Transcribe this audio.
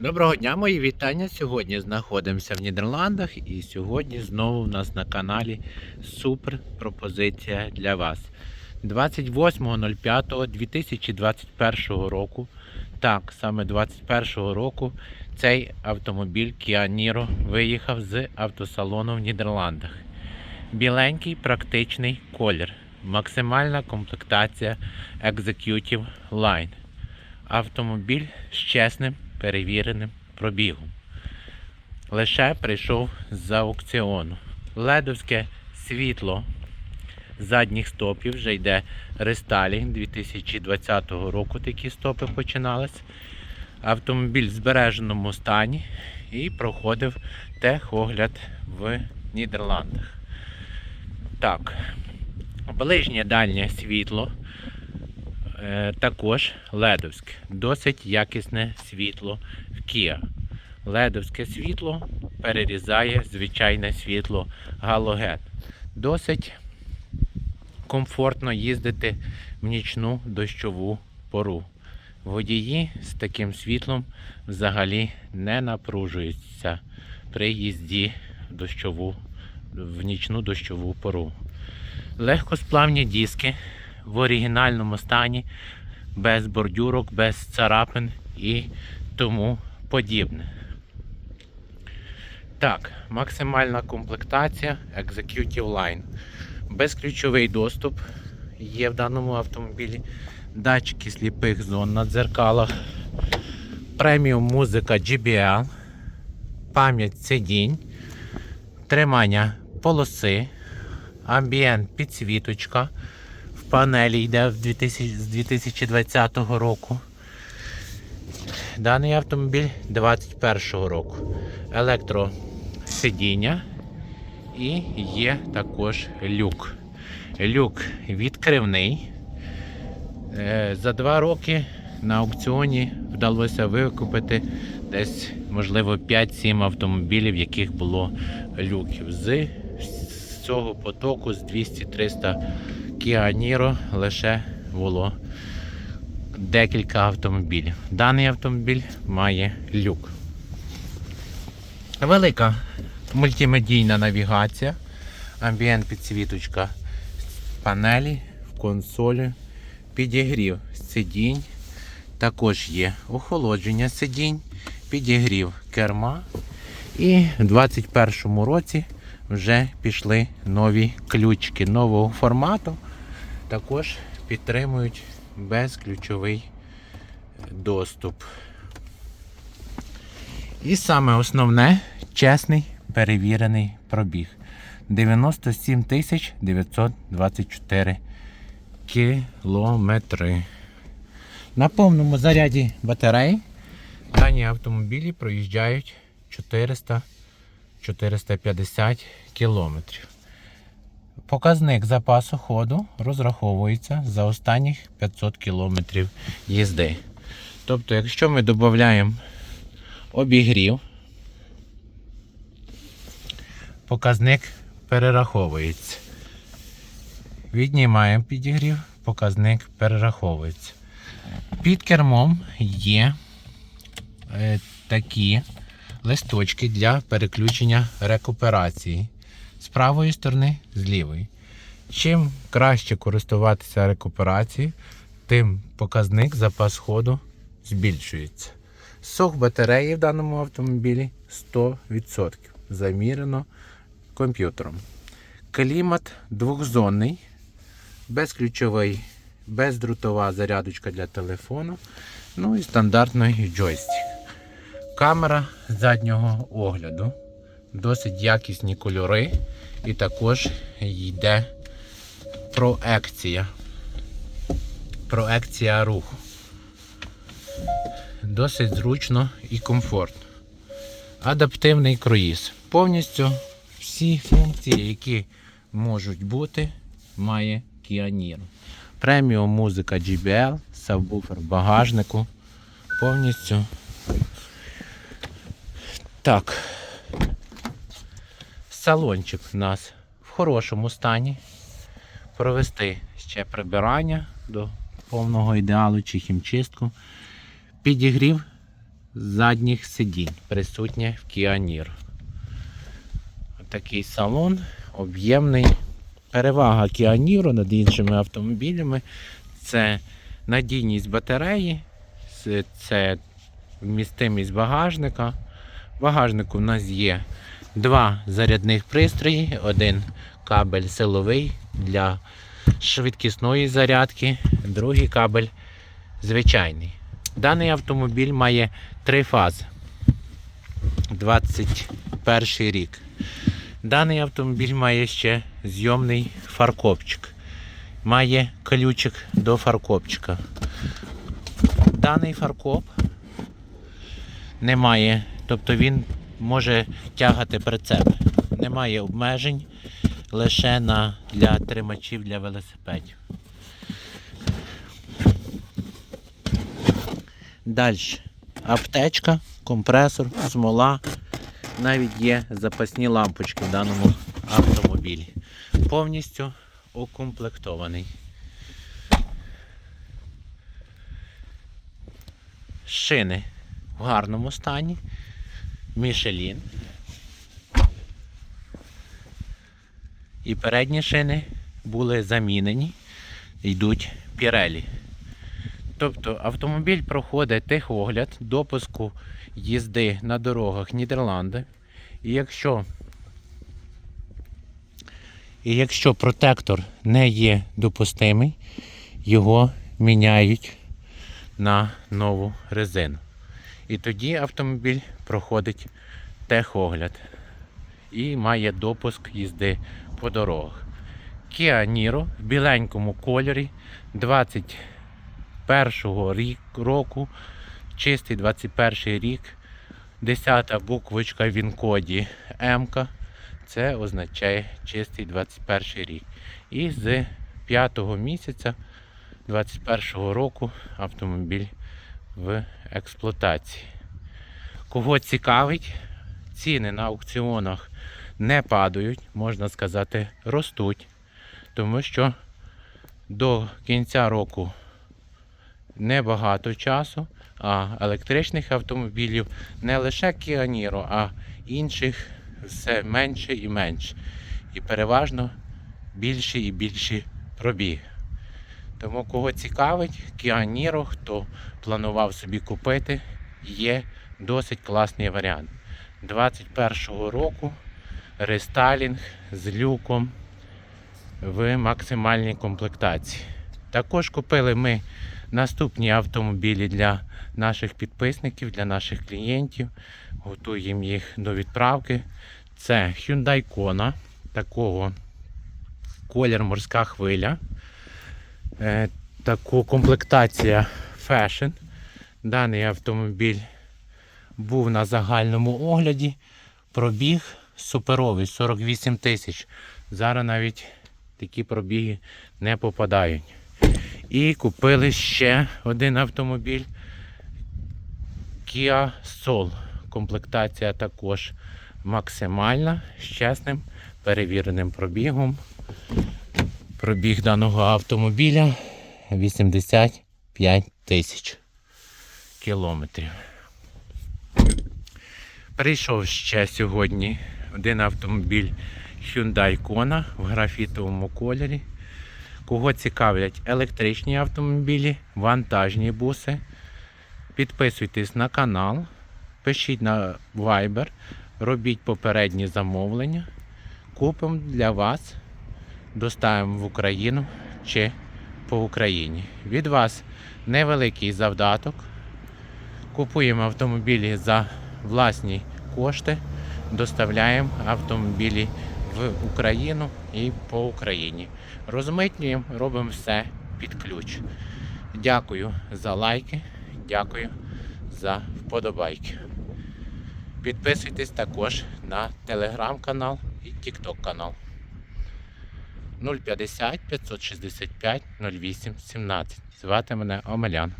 Доброго дня, мої вітання. Сьогодні знаходимося в Нідерландах і сьогодні знову в нас на каналі супер пропозиція для вас. 28.05.2021 року. Так, саме 2021 року цей автомобіль Kia Niro виїхав з автосалону в Нідерландах. Біленький практичний колір. Максимальна комплектація Executive Line. Автомобіль з чесним перевіреним пробігом. Лише прийшов з аукціону. Ледовське світло задніх стопів вже йде рестайлінг 2020 року. Такі стопи починались. Автомобіль в збереженому стані і проходив техогляд в Нідерландах. Так, ближнє дальнє світло також ледовське. Досить якісне світло в Kia. Ледовське світло перерізає звичайне світло галоген. Досить комфортно їздити в нічну дощову пору. Водії з таким світлом взагалі не напружуються при їзді в дощову, в нічну дощову пору. Легкосплавні диски в оригінальному стані, без бордюрок, без царапин і тому подібне. Так, максимальна комплектація Executive Line. Безключовий доступ є в даному автомобілі. Датчики сліпих зон на дзеркалах. Преміум музика GBL, пам'ять сидінь, тримання полоси, амбієнт підсвіточка панелі йде в 2000 з 2020 року. Даний автомобіль 2021 року. Електросидіння і є також люк. Люк відкривний. Е, За два роки на аукціоні вдалося викупити десь, можливо, 5-7 автомобілів, яких було люків. З цього потоку з 200-300 Kia Niro лише було декілька автомобілів. Даний автомобіль має люк. Велика мультимедійна навігація, амбієнт підсвіточка панелі, консолі, підігрів сидінь. Також є охолодження сидінь, підігрів керма. І в 2021 році вже пішли нові ключики нового формату. Також підтримують безключовий доступ. І саме основне чесний перевірений пробіг. 97 924 кілометри. На повному заряді батареї дані автомобілі проїжджають 400 450 кілометрів. Показник запасу ходу розраховується за останніх 500 кілометрів їзди. Тобто, якщо ми додаємо обігрів, показник перераховується. Віднімаємо підігрів, показник перераховується. Під кермом є е, такі листочки для переключення рекуперації з правої сторони, з лівої. Чим краще користуватися рекуперацією, тим показник запас ходу збільшується. Сок батареї в даному автомобілі 100%. Замірено комп'ютером. Клімат двохзонний, безключовий, бездрутова зарядочка для телефону. Ну і стандартний джойстик. Камера заднього огляду. Досить якісні кольори. І також йде проекція. Проекція руху. Досить зручно і комфортно. Адаптивний круїз. Повністю всі функції, які можуть бути, має Kia Niro. Преміум музика GBL, сабвуфер багажнику. Повністю так. Салончик у нас в хорошому стані. Провести ще прибирання до повного ідеалу чи хімчистку. Підігрів задніх сидінь присутнє в Niro. Такий салон об'ємний. Перевага Niro над іншими автомобілями це надійність батареї, це- вмістимість багажника. В багажнику в нас є два зарядних пристрої, один кабель силовий для швидкісної зарядки, другий кабель звичайний. Даний автомобіль має три фази. 21 рік. Даний автомобіль має ще зйомний фаркопчик. Має ключик до фаркопчика. Даний фаркоп немає, тобто він може тягати прицеп. Немає обмежень лише на, для тримачів для велосипедів. Далі. Аптечка, компресор, смола. Навіть є запасні лампочки в даному автомобілі. Повністю укомплектований. Шини в гарному стані. Мішелін. І передні шини були замінені, йдуть пірелі. Тобто автомобіль проходить техогляд допуску їзди на дорогах Нідерланди. І якщо, і якщо протектор не є допустимий, його міняють на нову резину. І тоді автомобіль проходить техогляд і має допуск їзди по дорогах. Kia Niro в біленькому кольорі 21 рік, року, чистий 21 рік, 10 буквочка в він-коді М. Це означає чистий 21 рік. І з 5 місяця 21 року автомобіль в експлуатації. Кого цікавить, ціни на аукціонах не падають, можна сказати, ростуть, тому що до кінця року небагато часу, а електричних автомобілів не лише Niro, а інших все менше і менше. І переважно більші і більші пробіги. Тому кого цікавить, Niro, хто планував собі купити, є досить класний варіант. 21-го року рестайлінг з люком в максимальній комплектації. Також купили ми наступні автомобілі для наших підписників, для наших клієнтів. Готуємо їх до відправки. Це Hyundai Kona, такого колір морська хвиля. Е, таку комплектація Fashion. Даний автомобіль був на загальному огляді. Пробіг суперовий 48 тисяч. Зараз навіть такі пробіги не попадають. І купили ще один автомобіль Kia Soul. Комплектація також максимальна з чесним перевіреним пробігом. Пробіг даного автомобіля 85 тисяч кілометрів. Прийшов ще сьогодні один автомобіль Hyundai Kona в графітовому кольорі. Кого цікавлять електричні автомобілі, вантажні буси. Підписуйтесь на канал, пишіть на Viber, робіть попередні замовлення. Купимо для вас, доставимо в Україну чи по Україні. Від вас невеликий завдаток. Купуємо автомобілі за власні кошти, доставляємо автомобілі в Україну і по Україні. Розмитнюємо, робимо все під ключ. Дякую за лайки, дякую за вподобайки. Підписуйтесь також на телеграм-канал і тікток канал 050 565 08 17. Звати мене Омелян.